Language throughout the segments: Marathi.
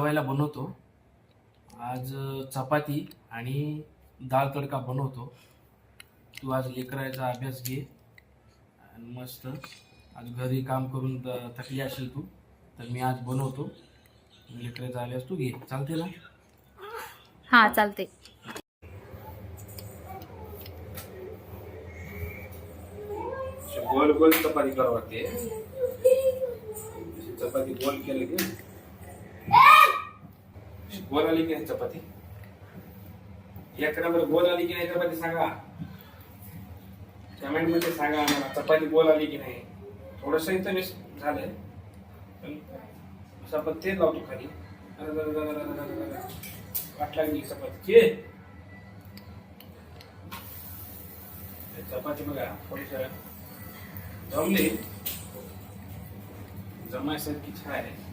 जेवायला बनवतो. आज चपाती आणि डाळ तडका बनवतो. तू आज लेकराचा अभ्यास घे. आणि मस्त. आज घरी काम करून थकली असेल तू तर मी आज बनवतो. लेकराचा अभ्यास तू घे. चालते ना? हा चालते गोल गोल चपाती करावं लागते. चपाती गोल केलं की गोल आली की नाही चपाती. एक नंबर गोल आली की नाही चपाती सांगा. कमेंटमध्ये सांगा आम्हाला चपाती गोल आली की नाही थोडस इथं मिस झालंय. पण असं आपण तेल लावतो खाली. वाट लागली चपातीची. चपाती बघा थोडस जमली. जमायसारखी छान आहे.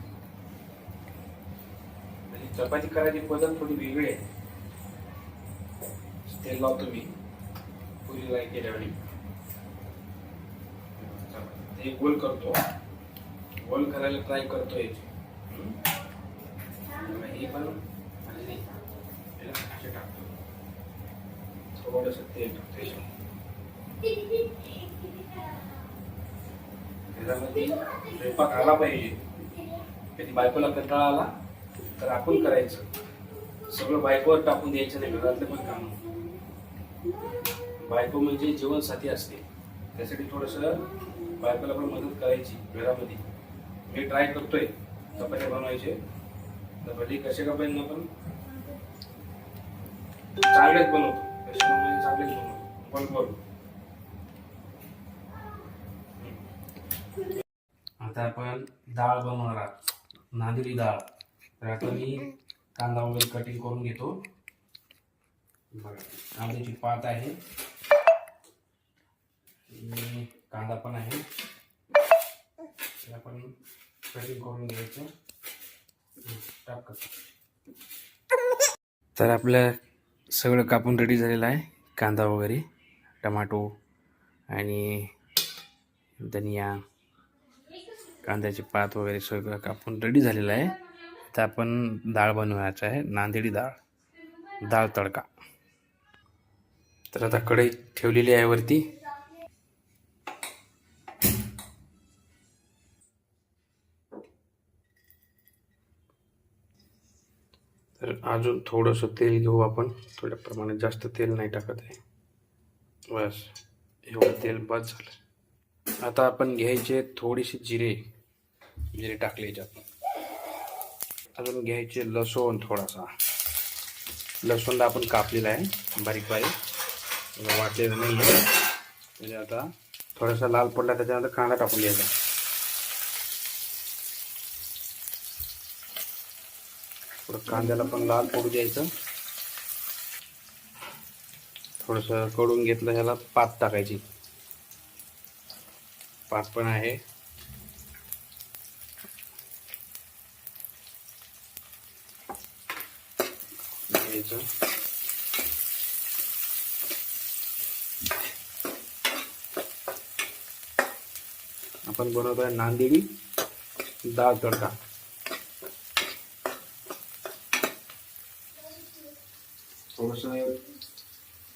चपाती करायची पद्धत थोडी वेगळी आहे. तेल लावतो मी. पुरीला केल्यावेळी ते गोल करतो. गोल करायला ट्राय करतो हे पण आणि टाकतो. थोडस तेल टाकतो त्याच्यामध्ये स्वयंपाक आला पाहिजे. कधी बायकोला कंटाळा आला? तर आपण करायचं. सगळं बायकोवर टाकून द्यायचं नाही घरातलं पण काम. बायको म्हणजे जीवनसाथी असते. त्यासाठी थोडस बायकोला पण मदत करायची घरामध्ये. मी ट्राय करतोय कपडे बनवायचे. कपडे कसे कपडे पण पण चांगलेच बनवतो. कसे म्हणजे चांगलेच बनवतो. गोल आता आपण डाळ बनवणार आहोत. नांदेडी डाळ. तर आता मी कांदा वगैरे कटिंग करून घेतो. बघा कांद्याची पात आहे. कांदा पण आहे. आपण कटिंग करून घ्यायचं. टाक. तर आपलं सगळं कापून रेडी झालेलं आहे. कांदा वगैरे टमाटो आणि धनिया कांद्याची पात वगैरे सगळं कापून रेडी झालेलं आहे. त्या आपण डाळ बनवायचं आहे नांदेडी डाळ डाळ तडका. तर आता कढई ठेवलेली आहे वरती. तर अजून थोडंसं तेल घेऊ आपण. थोड्या प्रमाणात जास्त तेल नाही टाकत आहे. बस एवढं तेल बस झालं. आता आपण घ्यायचे थोडीशी जिरे. जिरे टाकले याच्यात. अजून घ्यायचे लसूण थोडासा. लसूणला आपण कापलेला आहे बारीक बारीक. वाटलेलं नाही आहे म्हणजे आता थोडासा लाल पडला त्याच्यानंतर कांदा टाकून द्यायचा थोडं कांद्याला पण लाल पडू द्यायचं. थोडंसं कडून घेतलं ह्याला पात टाकायची. पात पण आहे. घ्यायचं आपण बनवतोय नांदेडी डाळ तडका. थोडस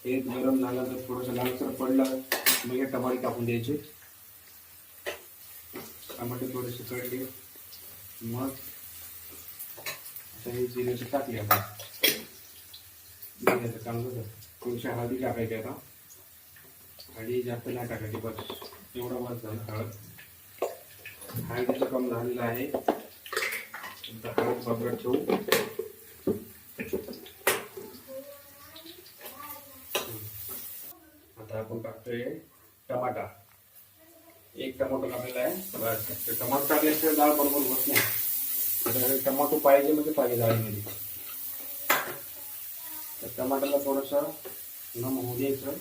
एक गरम झालं तर थोडस लालसर पडलं मग हे टमाटे टाकून द्यायचे. टमाटे थोडेसे कळले मग आता हे जिरेचे टाकले आपण. घ्यायचं चांगलं झालं थोडीशी हळदी टाकायची आता? हळदी जास्त नाही टाकायची बस एवढा बस झालं हळद. हळदीचं काम झालेलं आहे. हळद बाजूला ठेवू. आता आपण टाकतोय टमाटा. एक टमाटो टाकलेला आहे. बस टमाटो टाकल्याशिवाय डाळ बरोबर होत नाही. टमाटो पाहिजे म्हणजे पाहिजे डाळीमध्ये. टमाट्याला थोडंसं नम होऊ द्यायचं.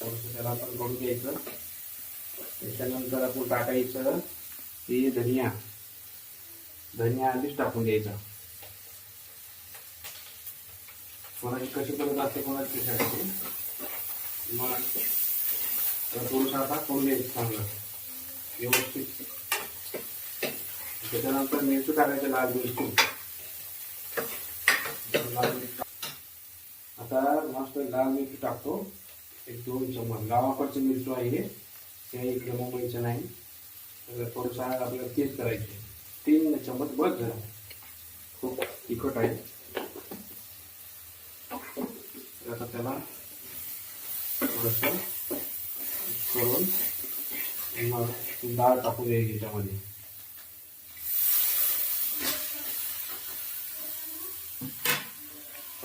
थोडंसं त्याला आपण करून घ्यायचं. त्याच्यानंतर आपण टाकायचं ते धनिया. धनिया आधीच टाकून द्यायचा कोणाची कशी करत असते कोणाची कशी असते? मग तर थोडंसं आता करून द्यायचं चांगलं. व्यवस्थित. त्याच्यानंतर मिरची टाकायचं लाल मिरची. लाल मिरची आता मस्त लाल मिरची टाकतो. एक दोन चम्मच गावाकडचं मिरची आहे. ते इकडे मुंबईचं नाही. तर थोडंसं आपल्याला तेच करायचे तीन चम्मच बस झाला खूप तिखट आहे. आता त्याला थोडंसं करून मग डाळ टाकून द्यायची याच्यामध्ये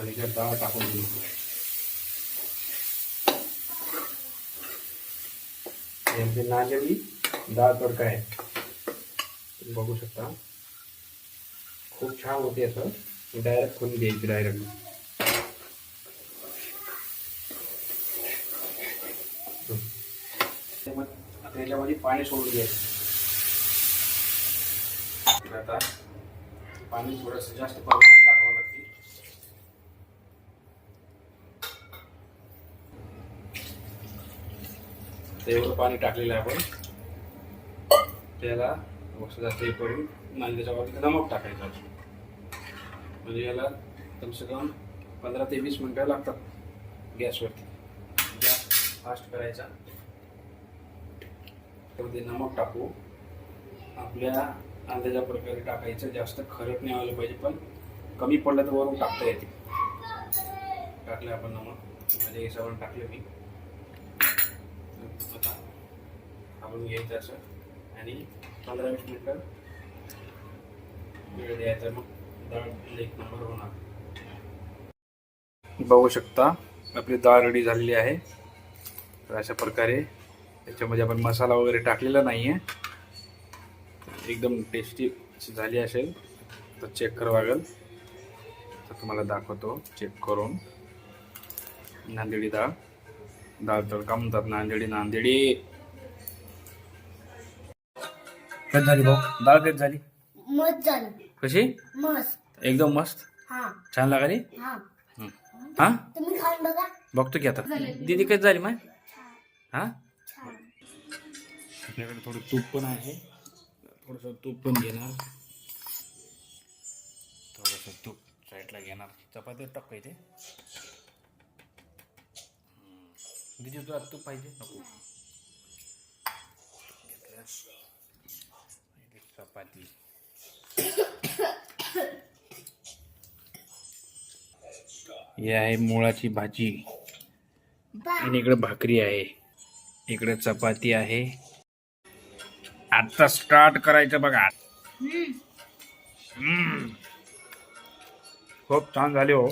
आणि त्यात डाळ टाकून द्यायची यांचे नाजवी डाळ तडका आहे. तुम्ही बघू शकता. खूप छान होते असं. डायरेक्ट खोली द्यायची डायरेक्ट त्याच्यामध्ये पाणी सोडून द्यायचं. आता पाणी थोडंसं जास्त पाऊस टाकावं लागते आता एवढं पाणी टाकलेलं आहे आपण. त्याला जास्त हे करून आणि त्याच्यावर नमक टाकायचं अजून. म्हणजे याला कमसे कम पंधरा ते वीस मिनटं लागतात गॅसवरती. गॅस फास्ट करायचा. त्यामध्ये नमक टाकू. आपल्या अंदाजा प्रकारे टाकायचं. जास्त खरट नाही आलं पाहिजे पण कमी पडलं तर वरून टाकता येते. टाकलं आपण नमक. म्हणजे माझ्या हिशोबाने टाकलं मी. आता आपण घ्यायचं असं आणि पंधरा वीस मिनटं वेळ द्यायचा मग डाळ एक नंबर होणार. बघू शकता आपली डाळ रेडी झालेली आहे. तर अशा प्रकारे त्याच्यामध्ये आपण मसाला वगैरे टाकलेला नाही आहे एकदम टेस्टी झाली असेल तर चेक करावं लागेल. तर तुम्हाला दाखवतो चेक करून. नांदेडी डाळ डाळ तडका म्हणतात नांदेडी नांदेडी. कधी झाली भाऊ? डाळ कधी झाली? मस्त झालं. कशी? मस्त. एकदम मस्त? हा. छान लागली हा. हा. तुम्ही खाऊन बघा. बघतो की आता. दीदी कधी झाली माय? हा? छान. आपल्याकडे थोडं तूप पण आहे. थोडंसं तूप पण घेणार. थोडंसं तूप साईडला घेणार. चपाती टाक का इथे हम्म. दीदी तुला तूप पाहिजे नको चपाती ही आहे मुळाची भाजी आणि इकडे भाकरी आहे इकडे चपाती आहे आता स्टार्ट करायचं बघा हम्म. खूप छान झाले हो